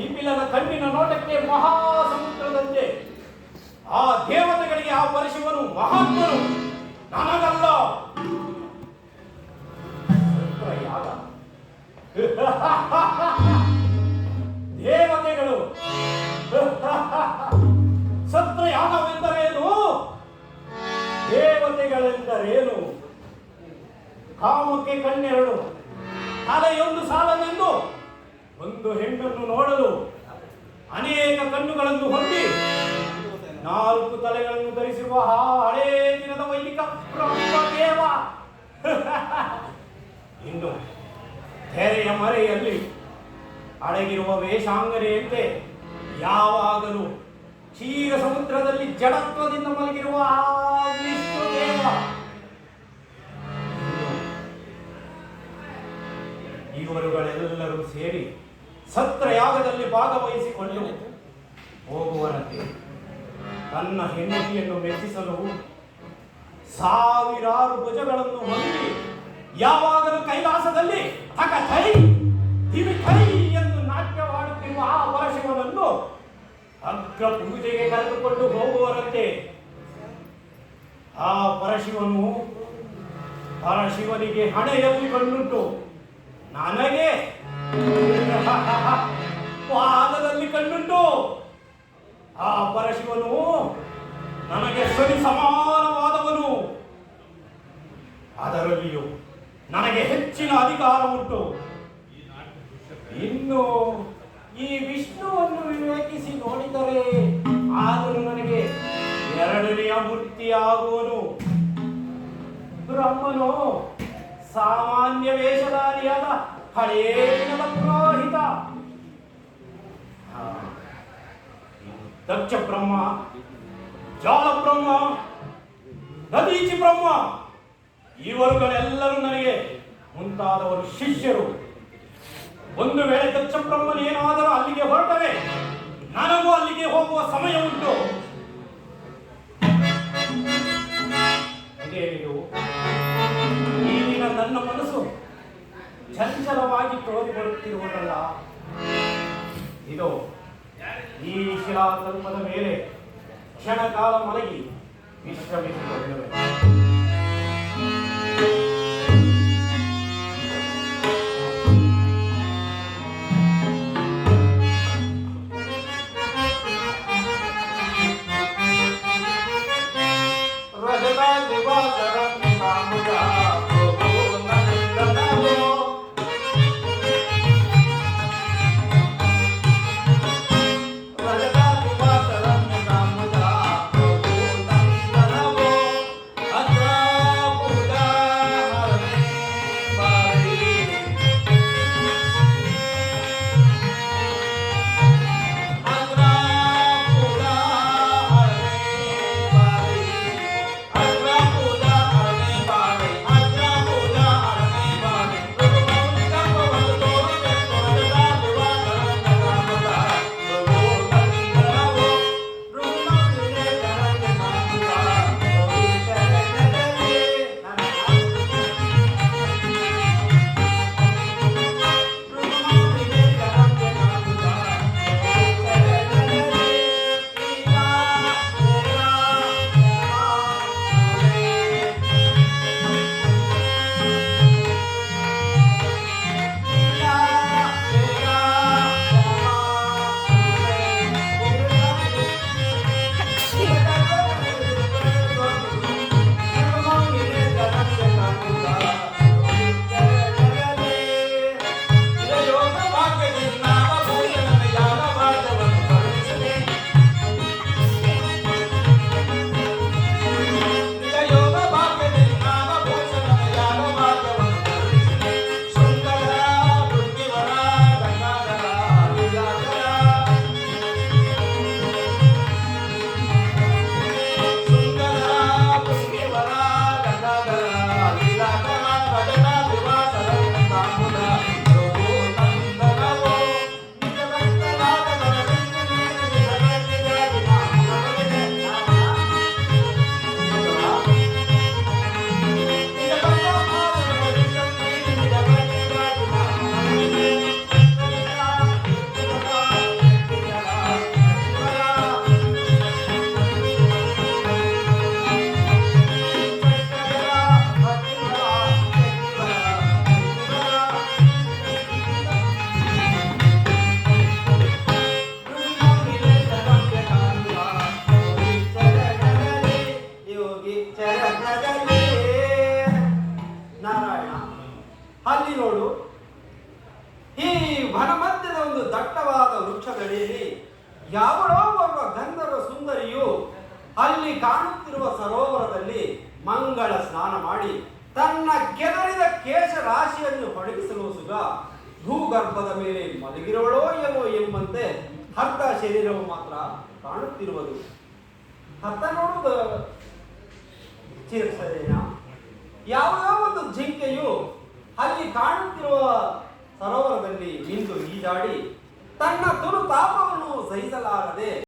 ಪಿಪಿಲನ ಕಣ್ಣಿನ ನೋಟಕ್ಕೆ ಮಹಾ ಸಮುದ್ರದಂತೆ ಆ ದೇವತೆಗಳಿಗೆ ಆ ಪರಶಿವನು ಮಹಾತ್ಮನು ನನಗಲ್ಲ. ಯಾಗ? ದೇವತೆಗಳು. ಸತ್ರಯಾಗವೆಂದರೇನು ದೇವತೆಗಳೆಂದರೇನು? ಕಾಮಕ್ಕೆ ಕಣ್ಣೆರಡು ಒಂದು ಸಾಲನೆಂದು ಒಂದು ಹೆಣ್ಣನ್ನು ನೋಡಲು ಅನೇಕ ಕಣ್ಣುಗಳನ್ನು ಹೊಂದಿ ನಾಲ್ಕು ತಲೆಗಳನ್ನು ಧರಿಸಿರುವ ಆ ಹಳೇ ದಿನದ ವೈದಿಕ ದೇವ ಇನ್ನು ತೆರೆಯ ಮರೆಯಲ್ಲಿ ಅಡಗಿರುವ ವೇಷಾಂಗನೆಯಂತೆ ಯಾವಾಗಲೂ ಕ್ಷೀರ ಸಮುದ್ರದಲ್ಲಿ ಜಡತ್ವದಿಂದ ಮಲಗಿರುವ ಆ ವಿಷ್ಣುದೇವ ಇವರುಗಳೆಲ್ಲರೂ ಸೇರಿ ಸತ್ರಯಾಗದಲ್ಲಿ ಭಾಗವಹಿಸಿಕೊಂಡು ಹೋಗುವರಂತೆ ತನ್ನ ಹೆಂಡತಿಯನ್ನು ಮೆಚ್ಚಿಸಲು ಸಾವಿರಾರು ಭುಜಗಳನ್ನು ಹೊಂದಿ, ಯಾವಾಗಲೂ ಕೈಲಾಸದಲ್ಲಿ ಅಕ ಥೈ, ತಿವಿ ಕೈ ಎಂದು ನಾಟ್ಯವಾಡುತ್ತಿರುವ ಆ ಪರಶಿವನನ್ನು ಅಗ್ರ ಪೂಜೆಗೆ ಕರೆದುಕೊಂಡು ಹೋಗುವರಂತೆ ಆ ಪರಶಿವನು ಪರಶಿವನಿಗೆ ಹಣೆಯಲ್ಲಿ ಕಣ್ಣುಂಟು. ನನಗೆ ಪಾದದಲ್ಲಿ ಕಣ್ಣುಂಟು. ಆ ಪರಶಿವನು ನನಗೆ ಸರಿ ಸಮಾನವಾದವನು. ಅದರಲ್ಲಿಯೂ ನನಗೆ ಹೆಚ್ಚಿನ ಅಧಿಕಾರ ಉಂಟು. ಇನ್ನು ಈ ವಿಷ್ಣುವನ್ನು ವಿವೇಕಿಸಿ ನೋಡಿದರೆ ಆದರೂ ನನಗೆ ಎರಡನೆಯ ಮೂರ್ತಿಯಾಗುವನು. ಬ್ರಹ್ಮನು ಸಾಮಾನ್ಯ ವೇಷಧಾರಿಯಾದ ಹಳೇನ ಪುರೋಹಿತ ದಕ್ಷ ಬ್ರಹ್ಮ ಜಾಲ ಬ್ರಹ್ಮ ನದೀಚಿ ಬ್ರಹ್ಮ ಇವರುಗಳೆಲ್ಲರೂ ನನಗೆ ಮುಂತಾದವರು ಶಿಷ್ಯರು. ಒಂದು ವೇಳೆ ದಕ್ಷ ಬ್ರಹ್ಮನೇನಾದರೂ ಅಲ್ಲಿಗೆ ಹೊರಟರೆ, ನನಗೂ ಅಲ್ಲಿಗೆ ಹೋಗುವ ಸಮಯ ಉಂಟು. ಚಂಚಲವಾಗಿ ತೊಳೆದು ಬರುತ್ತಿರುವುದಲ್ಲ ಇದು ಈ ಶಿಲಾತಲ್ಪದ ಮೇಲೆ ಕ್ಷಣಕಾಲ ಮಲಗಿ ವಿಶ್ರಮಿಸಿಕೊಳ್ಳುವೆ ಯಾವಳೋ ಒಬ್ಬ ಗಂಧರ್ವ ಸುಂದರಿಯು ಅಲ್ಲಿ ಕಾಣುತ್ತಿರುವ ಸರೋವರದಲ್ಲಿ ಮಂಗಳ ಸ್ನಾನ ಮಾಡಿ ತನ್ನ ಕೆದರಿದ ಕೇಶ ರಾಶಿಯನ್ನು ಹೊಡಗಿಸಲು ಸುಗ. ಭೂಗರ್ಭದ ಮೇಲೆ ಮಲಗಿರುವಳೋ ಏನೋ ಎಂಬಂತೆ ಅರ್ಧ ಶರೀರವು ಮಾತ್ರ ಕಾಣುತ್ತಿರುವುದು. ಅರ್ಥ ನೋಡುವುದು ಚಿರಸೇನ ಯಾವುದೋ ಒಂದು ಜಿಂಕೆಯು ಅಲ್ಲಿ ಕಾಣುತ್ತಿರುವ ಸರೋವರದಲ್ಲಿ ನಿಂತು ಈಜಾಡಿ ತನ್ನ ತುರುತಾಪವನ್ನು ಸಹಿಸಲಾರದೆ